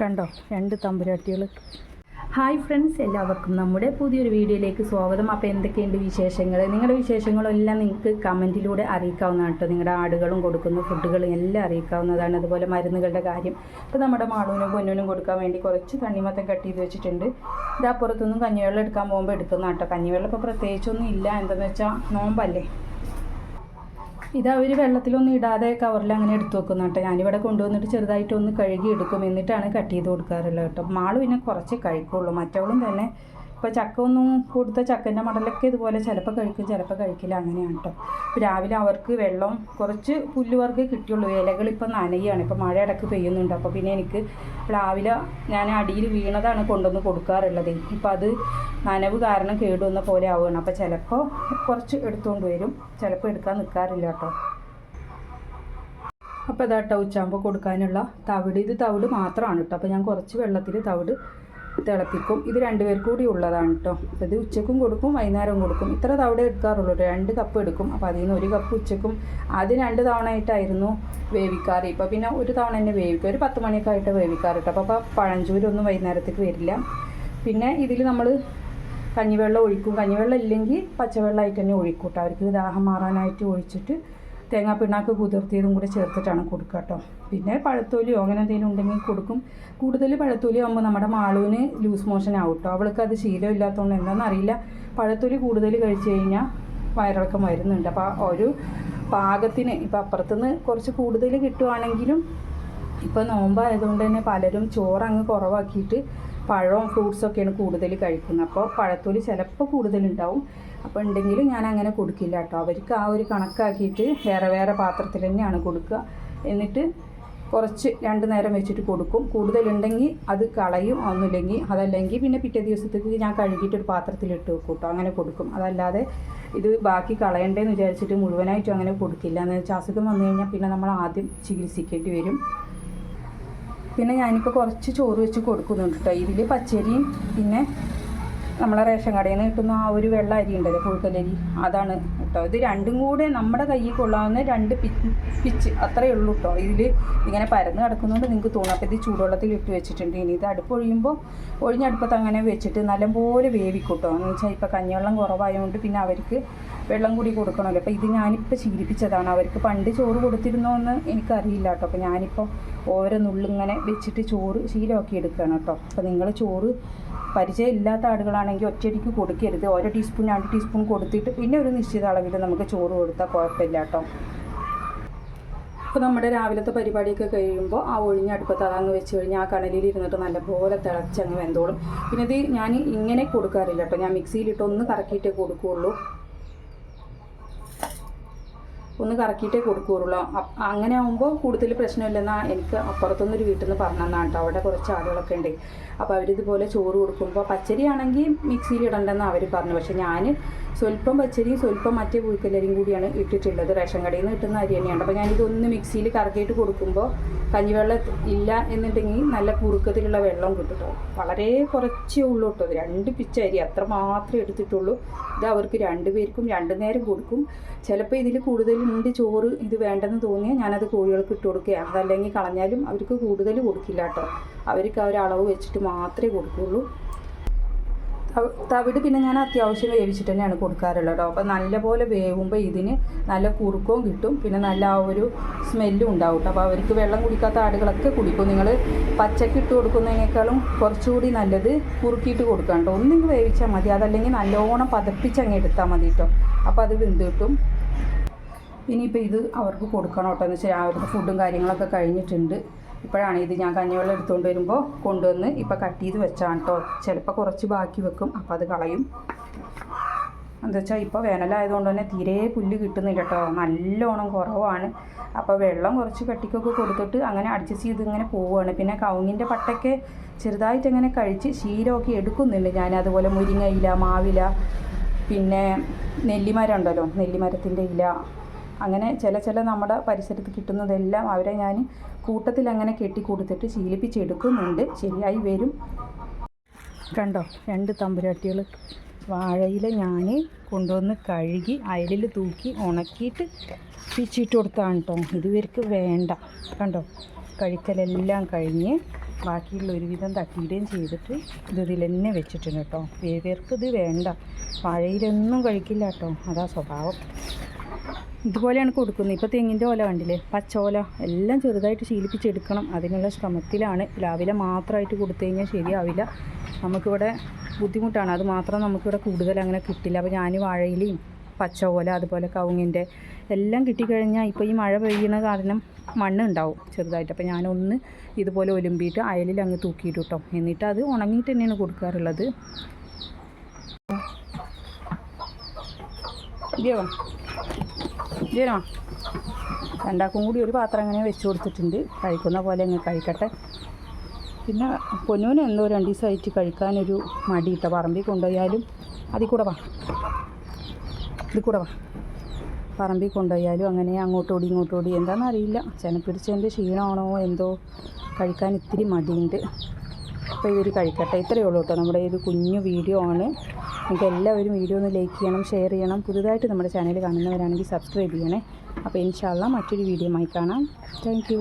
കണ്ടോ? രണ്ട് തമ്പുരാട്ടികൾ hi friends എല്ലാവർക്കും നമ്മുടെ പുതിയൊരു വീഡിയോയിലേക്ക് സ്വാഗതം. അപ്പോൾ എന്തൊക്കെയുണ്ട് വിശേഷങ്ങൾ നിങ്ങളുടെ വിശേഷങ്ങളെല്ലാം നിങ്ങൾക്ക് കമന്റിലൂടെ അറിയിക്കാവുന്നതാണ് കേട്ടോ. നിങ്ങളുടെ ആടുകളും കൊടുക്കുന്ന ഫുഡുകളും എല്ലാം അറിയിക്കാവുന്നതാണ്. അതുപോലെ മരുന്നുകളുടെ കാര്യം. ഇപ്പോൾ നമ്മുടെ മാളൂനും പൊന്നൂനും കൊടുക്കാൻ വേണ്ടി കുറച്ച് തണ്ണിമത്തം കട്ട് ചെയ്ത് വെച്ചിട്ടുണ്ട്. ഇതപ്പുറത്തുനിന്നും കഞ്ഞിവെള്ളം എടുക്കാൻ പോകുമ്പോൾ എടുക്കുന്ന കേട്ടോ കഞ്ഞിവെള്ളം ഇപ്പോൾ പ്രത്യേകിച്ചൊന്നും ഇല്ല. എന്താണെന്ന് വെച്ചാൽ നോമ്പല്ലേ? ഇത് അവർ വെള്ളത്തിലൊന്നും ഇടാതെ കവറിൽ അങ്ങനെ എടുത്തു വെക്കുന്ന കേട്ടോ. ഞാനിവിടെ കൊണ്ടുവന്നിട്ട് ചെറുതായിട്ടൊന്ന് കഴുകി എടുക്കും എന്നിട്ടാണ് കട്ട് ചെയ്ത് കൊടുക്കാറുള്ളത് കേട്ടോ. മാൾ പിന്നെ കുറച്ച് കഴിക്കുള്ളൂ. മറ്റവളും തന്നെ ഇപ്പോൾ ചക്ക ഒന്നും കൊടുത്ത ചക്കന്റെ മടലൊക്കെ ഇതുപോലെ ചിലപ്പോൾ കഴിക്കും ചിലപ്പോൾ കഴിക്കില്ല. അങ്ങനെയാണ് കേട്ടോ രാവിലെ അവർക്ക് വെള്ളം കുറച്ച് പുല്ല് വർക്ക് കിട്ടിയുള്ളൂ. ഇലകൾ ഇപ്പം നനയാണ്. ഇപ്പോൾ മഴ ഇടയ്ക്ക് പെയ്യുന്നുണ്ട്. അപ്പോൾ പിന്നെ എനിക്ക് രാവിലെ ഞാൻ അടിയിൽ വീണതാണ് കൊണ്ടുവന്ന് കൊടുക്കാറുള്ളത്. ഇപ്പോൾ അത് നനവ് കാരണം കേടുവന്ന പോലെ ആവുകയാണ്. അപ്പോൾ ചിലപ്പോൾ കുറച്ച് എടുത്തുകൊണ്ട് വരും. ചിലപ്പോൾ എടുക്കാൻ നിൽക്കാറില്ല കേട്ടോ അപ്പോൾ ഇതാട്ടോ ഉച്ചാകുമ്പോൾ കൊടുക്കാനുള്ള തവിട്. ഇത് തവിട് മാത്രമാണ് കേട്ടോ അപ്പോൾ ഞാൻ കുറച്ച് വെള്ളത്തിൽ തവിട് തിളപ്പിക്കും. ഇത് രണ്ടുപേർ കൂടി ഉള്ളതാണ് കേട്ടോ അത് ഉച്ചക്കും കൊടുക്കും വൈകുന്നേരവും കൊടുക്കും. ഇത്ര തവണ എടുക്കാറുള്ളൂ. രണ്ട് കപ്പ് എടുക്കും. അപ്പോൾ അതിൽ നിന്ന് ഒരു കപ്പ് ഉച്ചക്കും ആദ്യം രണ്ട് തവണയായിട്ടായിരുന്നു വേവിക്കാറ്. ഇപ്പോൾ പിന്നെ ഒരു തവണ തന്നെ വേവിക്കും. ഒരു പത്ത് മണിയൊക്കെ ആയിട്ട് വേവിക്കാറ് കേട്ടോ അപ്പോൾ പഴഞ്ചൂരൊന്നും വൈകുന്നേരത്തേക്ക് വരില്ല. പിന്നെ ഇതിൽ നമ്മൾ കഞ്ഞിവെള്ളം ഒഴിക്കും. കഞ്ഞിവെള്ളം ഇല്ലെങ്കിൽ പച്ചവെള്ളമായിട്ട് തന്നെ ഒഴിക്കും കേട്ടോ അവർക്ക് ദാഹം മാറാനായിട്ട് ഒഴിച്ചിട്ട് തേങ്ങാപ്പിണ്ണാക്ക് കുതിർത്തിയതും കൂടെ ചേർത്തിട്ടാണ് കൊടുക്കുക കേട്ടോ. പിന്നെ പഴത്തൊലിയോ അങ്ങനെ എന്തെങ്കിലും ഉണ്ടെങ്കിൽ കൊടുക്കും. കൂടുതൽ പഴത്തൊലി ആകുമ്പോൾ നമ്മുടെ മാളുവിന് ലൂസ് മോഷൻ ആവും കേട്ടോ. അവൾക്ക് അത് ശീലം ഇല്ലാത്തതുകൊണ്ട് എന്താണെന്ന് അറിയില്ല. പഴത്തൊലി കൂടുതൽ കഴിച്ചു കഴിഞ്ഞാൽ വയറിളക്കം വരുന്നുണ്ട്. അപ്പോൾ ഒരു പാകത്തിന് ഇപ്പോൾ അപ്പുറത്തുനിന്ന് കുറച്ച് കൂടുതൽ കിട്ടുവാണെങ്കിലും ഇപ്പോൾ നോമ്പായതുകൊണ്ട് തന്നെ പലരും ചോറ് അങ്ങ് കുറവാക്കിയിട്ട് പഴവും ഫ്രൂട്ട്സൊക്കെയാണ് കൂടുതൽ കഴിക്കുന്നത്. അപ്പോൾ പഴത്തൊലി ചിലപ്പോൾ കൂടുതലുണ്ടാവും. അപ്പോൾ ഉണ്ടെങ്കിലും ഞാൻ അങ്ങനെ കൊടുക്കില്ല കേട്ടോ. അവർക്ക് ആ ഒരു കണക്കാക്കിയിട്ട് വേറെ വേറെ പാത്രത്തിൽ തന്നെയാണ് കൊടുക്കുക. എന്നിട്ട് കുറച്ച് രണ്ട് നേരം വെച്ചിട്ട് കൊടുക്കും. കൂടുതലുണ്ടെങ്കിൽ അത് കളയും ഒന്നുമില്ലെങ്കിൽ അതല്ലെങ്കിൽ പിന്നെ പിറ്റേ ദിവസത്തേക്ക് ഞാൻ കഴുകിയിട്ട് ഒരു പാത്രത്തിലിട്ട് വെക്കും കേട്ടോ. അങ്ങനെ കൊടുക്കും. അതല്ലാതെ ഇത് ബാക്കി കളയണ്ടേന്ന് വിചാരിച്ചിട്ട് മുഴുവനായിട്ടും അങ്ങനെ കൊടുക്കില്ല. എന്ന് വെച്ചാൽ അസുഖം വന്നു കഴിഞ്ഞാൽ പിന്നെ നമ്മൾ ആദ്യം ചികിത്സിക്കേണ്ടി വരും. പിന്നെ ഞാനിപ്പോൾ കുറച്ച് ചോറ് വെച്ച് കൊടുക്കുന്നുണ്ട് കേട്ടോ ഇതിൽ പച്ചരിയും പിന്നെ നമ്മളെ റേഷൻ കടയിൽ നിന്ന് കിട്ടുന്ന ആ ഒരു വെള്ള അരി ഉണ്ടല്ലോ പുഴുക്കലരി. അതാണ് കേട്ടോ. ഇത് രണ്ടും കൂടെ നമ്മുടെ കയ്യിൽ കൊള്ളാവുന്ന രണ്ട് പിച്ച് അത്രയേ ഉള്ളൂ കേട്ടോ. ഇതിൽ ഇങ്ങനെ പരന്ന് കിടക്കുന്നതുകൊണ്ട് നിങ്ങൾക്ക് തോന്നും. ഇത് ചൂടുവെള്ളത്തിൽ ഇട്ട് വെച്ചിട്ടുണ്ട്. ഇനി ഇത് അടുപ്പ് ഒഴിയുമ്പോൾ ഒഴിഞ്ഞടുപ്പത്ത് അങ്ങനെ വെച്ചിട്ട് നല്ലപോലെ വേവിക്കും കേട്ടോ. എന്ന് വെച്ചാൽ ഇപ്പോൾ കഞ്ഞിവെള്ളം കുറവായതുകൊണ്ട് പിന്നെ അവർക്ക് വെള്ളം കൂടി കൊടുക്കണമല്ലോ. അപ്പോൾ ഇത് ഞാനിപ്പോൾ ശീലിപ്പിച്ചതാണ്. അവർക്ക് പണ്ട് ചോറ് കൊടുത്തിരുന്നോ എന്ന് എനിക്കറിയില്ല കേട്ടോ. അപ്പോൾ ഞാനിപ്പോൾ ഓരോ നുള്ളിങ്ങനെ വെച്ചിട്ട് ചോറ് ശീലമാക്കി എടുക്കുകയാണ് കേട്ടോ. അപ്പോൾ നിങ്ങൾ ചോറ് പരിചയം ഇല്ലാത്ത ആളുകളാണെങ്കിൽ ഒറ്റയടിക്ക് കൊടുക്കരുത്. ഓരോ ടീസ്പൂൺ രണ്ട് ടീസ്പൂൺ കൊടുത്തിട്ട് പിന്നെ ഒരു നിശ്ചിത അളവിൽ നമുക്ക് ചോറ് കൊടുത്താൽ കുഴപ്പമില്ല കേട്ടോ. അപ്പോൾ നമ്മുടെ രാവിലത്തെ പരിപാടിയൊക്കെ കഴിയുമ്പോൾ ആ ഒഴിഞ്ഞ അടുപ്പത്ത് അതങ്ങ് വെച്ച് കഴിഞ്ഞാൽ ആ കണലിൽ ഇരുന്നിട്ട് നല്ലപോലെ തിളച്ചങ്ങ് വെന്തോളും. പിന്നെ ഇത് ഞാൻ ഇങ്ങനെ കൊടുക്കാറില്ല കേട്ടോ. ഞാൻ മിക്സിയിലിട്ട് ഒന്ന് കറക്കിയിട്ടേ കൊടുക്കുകയുള്ളൂ ഒന്ന് കറക്കിയിട്ടേ കൊടുക്കുകയുള്ളൂ അങ്ങനെ ആകുമ്പോൾ കൂടുതൽ പ്രശ്നമില്ലെന്നാ എനിക്ക് അപ്പുറത്തുനിന്നൊരു വീട്ടിൽ നിന്ന് പറഞ്ഞതാണ് കേട്ടോ. അവിടെ കുറച്ച് ആളുകളൊക്കെ ഉണ്ട്. അപ്പോൾ അവരിതുപോലെ ചോറ് കൊടുക്കുമ്പോൾ പച്ചരി ആണെങ്കിൽ മിക്സിയിൽ ഇടണ്ടെന്ന് അവർ പറഞ്ഞു. പക്ഷേ ഞാൻ സ്വല്പം പച്ചരിയും സ്വല്പം മറ്റേ പുഴുക്കല്ലരിയും കൂടിയാണ് ഇട്ടിട്ടുള്ളത്. റേഷൻ കടയിൽ നിന്ന് കിട്ടുന്ന അരി തന്നെയാണ്. അപ്പോൾ ഞാനിതൊന്ന് മിക്സിയിൽ കറക്കിയിട്ട് കൊടുക്കുമ്പോൾ കഞ്ഞിവെള്ളം ഇല്ല എന്നുണ്ടെങ്കിൽ നല്ല കുറുക്കത്തിലുള്ള വെള്ളം കിട്ടും വളരെ കുറച്ചേ ഉള്ളൂ കേട്ടോ. രണ്ട് പിച്ച അരി അത്ര മാത്രമേ എടുത്തിട്ടുള്ളൂ. ഇത് അവർക്ക് രണ്ട് പേർക്കും രണ്ട് നേരം കൊടുക്കും. ചിലപ്പോൾ ഇതിൽ കൂടുതലുണ്ട് ചോറ് ഇത് വേണ്ടെന്ന് തോന്നിയാൽ ഞാനത് കോഴികൾക്ക് ഇട്ട് കൊടുക്കുക അതല്ലെങ്കിൽ കളഞ്ഞാലും അവർക്ക് കൂടുതൽ കൊടുക്കില്ല കേട്ടോ. അവർക്ക് ആ ഒരു അളവ് വെച്ചിട്ട് മാത്രമേ കൊടുക്കുകയുള്ളൂ തവ- തവിട് പിന്നെ ഞാൻ അത്യാവശ്യം വേവിച്ചിട്ട് തന്നെയാണ് കൊടുക്കാറുള്ളത് കേട്ടോ. അപ്പോൾ നല്ലപോലെ വേവുമ്പോൾ ഇതിന് നല്ല കുറുക്കവും കിട്ടും. പിന്നെ നല്ല ആ ഒരു സ്മെല്ലും ഉണ്ടാവും കേട്ടോ. അപ്പോൾ അവർക്ക് വെള്ളം കുടിക്കാത്ത ആടുകളൊക്കെ കുടിക്കും. നിങ്ങൾ പച്ചക്ക് ഇട്ട് കൊടുക്കുന്നതിനേക്കാളും കുറച്ചുകൂടി നല്ലത് കുറുക്കിയിട്ട് കൊടുക്കാം കേട്ടോ. ഒന്നെങ്കിൽ വേവിച്ചാൽ മതി. അതല്ലെങ്കിൽ നല്ലോണം പതപ്പിച്ചങ്ങ് എടുത്താൽ മതി കേട്ടോ. അപ്പോൾ അത് വെന്ത് കിട്ടും. ഇനിയിപ്പോൾ ഇത് അവർക്ക് കൊടുക്കണം കേട്ടോ. എന്ന് വെച്ചാൽ അവരുടെ ഫുഡും കാര്യങ്ങളൊക്കെ കഴിഞ്ഞിട്ടുണ്ട്. ഇപ്പോഴാണ് ഇത് ഞാൻ കഞ്ഞിവെള്ളം എടുത്തുകൊണ്ട് വരുമ്പോൾ കൊണ്ടുവന്ന് ഇപ്പോൾ കട്ട് ചെയ്ത് വെച്ചാണ് കേട്ടോ ചിലപ്പോൾ കുറച്ച് ബാക്കി വെക്കും. അപ്പോൾ അത് കളയും. എന്താ വെച്ചാൽ ഇപ്പോൾ വേനലായതുകൊണ്ട് തന്നെ തീരെ പുല്ല് കിട്ടുന്നില്ല കേട്ടോ നല്ലോണം കുറവാണ്. അപ്പോൾ വെള്ളം കുറച്ച് കട്ടിക്കൊക്കെ കൊടുത്തിട്ട് അങ്ങനെ അഡ്ജസ്റ്റ് ചെയ്ത് ഇങ്ങനെ പോവുകയാണ് പിന്നെ കവുങ്ങിന്റെ പട്ടയ്ക്ക് ചെറുതായിട്ട് അങ്ങനെ കഴിച്ച് ശീലമൊക്കെ എടുക്കുന്നുണ്ട് ഞാൻ. അതുപോലെ മുരിങ്ങയില മാവില പിന്നെ നെല്ലിമരം ഉണ്ടല്ലോ. നെല്ലിമരത്തിന്റെ ഇല അങ്ങനെ ചില ചില നമ്മുടെ പരിസരത്ത് കിട്ടുന്നതെല്ലാം അവരെ ഞാൻ കൂട്ടത്തിൽ അങ്ങനെ കെട്ടി കൊടുത്തിട്ട് ശീലിപ്പിച്ചെടുക്കുന്നുണ്ട്. ശരിയായി വരും. കണ്ടോ? രണ്ട് തമ്പുരാട്ടികൾ വാഴയില ഞാൻ കൊണ്ടുവന്ന് കഴുകി അയലിൽ തൂക്കി ഉണക്കിയിട്ട് പിച്ചിട്ട് കൊടുത്താണ് കേട്ടോ ഇതുവർക്ക് വേണ്ട. കണ്ടോ? കഴിക്കലെല്ലാം കഴിഞ്ഞ് ബാക്കിയുള്ള ഒരുവിധം തട്ടിയിടുകയും ചെയ്തിട്ട് ഇത് ഇതിൽ തന്നെ വെച്ചിട്ടുണ്ട് കേട്ടോ വേവേർക്ക് ഇത് വേണ്ട. വാഴയിലൊന്നും കഴിക്കില്ല കേട്ടോ അതാ സ്വഭാവം. ഇതുപോലെയാണ് കൊടുക്കുന്നത്. ഇപ്പോൾ തെങ്ങിന്റെ ഓല കണ്ടില്ലേ? പച്ചോല എല്ലാം ചെറുതായിട്ട് ശീലിപ്പിച്ചെടുക്കണം. അതിനുള്ള ശ്രമത്തിലാണ്. രാവിലെ മാത്രമായിട്ട് കൊടുത്തു കഴിഞ്ഞാൽ ശരിയാവില്ല. നമുക്കിവിടെ ബുദ്ധിമുട്ടാണ്. അത് മാത്രം നമുക്കിവിടെ കൂടുതൽ അങ്ങനെ കിട്ടില്ല. അപ്പോൾ ഞാൻ വാഴയിലയും പച്ചോല അതുപോലെ കവുങ്ങിന്റെ എല്ലാം കിട്ടിക്കഴിഞ്ഞാൽ ഇപ്പോൾ ഈ മഴ പെയ്യുന്ന കാരണം മണ്ണ് ഉണ്ടാവും ചെറുതായിട്ട്. അപ്പോൾ ഞാനൊന്ന് ഇതുപോലെ ഒലുമ്പിയിട്ട് അയലിൽ അങ്ങ് തൂക്കിയിട്ട് കേട്ടോ എന്നിട്ട് അത് ഉണങ്ങിയിട്ട് തന്നെയാണ് കൊടുക്കാറുള്ളത്. ഇല്ലയോ ഇല്ലയോ രണ്ടാക്കും കൂടി ഒരു പാത്രം അങ്ങനെ വെച്ച് കൊടുത്തിട്ടുണ്ട്. കഴിക്കുന്ന പോലെ അങ്ങ് കഴിക്കട്ടെ. പിന്നെ പൊന്നൂന് എന്തോ രണ്ട് ദിവസമായിട്ട് കഴിക്കാനൊരു മടി ഇട്ട. പറമ്പിൽ കൊണ്ടുപോയാലും അതിൽ കൂടെ വാ. ഇതിൽ കൂടെ വാ. പറമ്പിൽ കൊണ്ടുപോയാലും അങ്ങനെ അങ്ങോട്ടോടി ഇങ്ങോട്ടോടി എന്താണെന്ന് അറിയില്ല. ചെനപ്പിടിച്ചതിന്റെ ക്ഷീണമാണോ എന്തോ കഴിക്കാൻ ഇത്തിരി മടിയുണ്ട്. അപ്പോൾ ഇവർ കഴിക്കട്ടെ. ഇത്രയേ ഉള്ളൂ കേട്ടോ. നമ്മുടെ ഇത് കുഞ്ഞു വീഡിയോ ആണ്. നിങ്ങൾക്ക് എല്ലാവരും വീഡിയോ ഒന്ന് ലൈക്ക് ചെയ്യണം ഷെയർ ചെയ്യണം. പുതുതായിട്ട് നമ്മുടെ ചാനൽ കാണുന്നവരാണെങ്കിൽ സബ്സ്ക്രൈബ് ചെയ്യണേ. അപ്പോൾ ഇൻഷാല്ല മറ്റൊരു വീഡിയോ ആയി കാണാം. താങ്ക്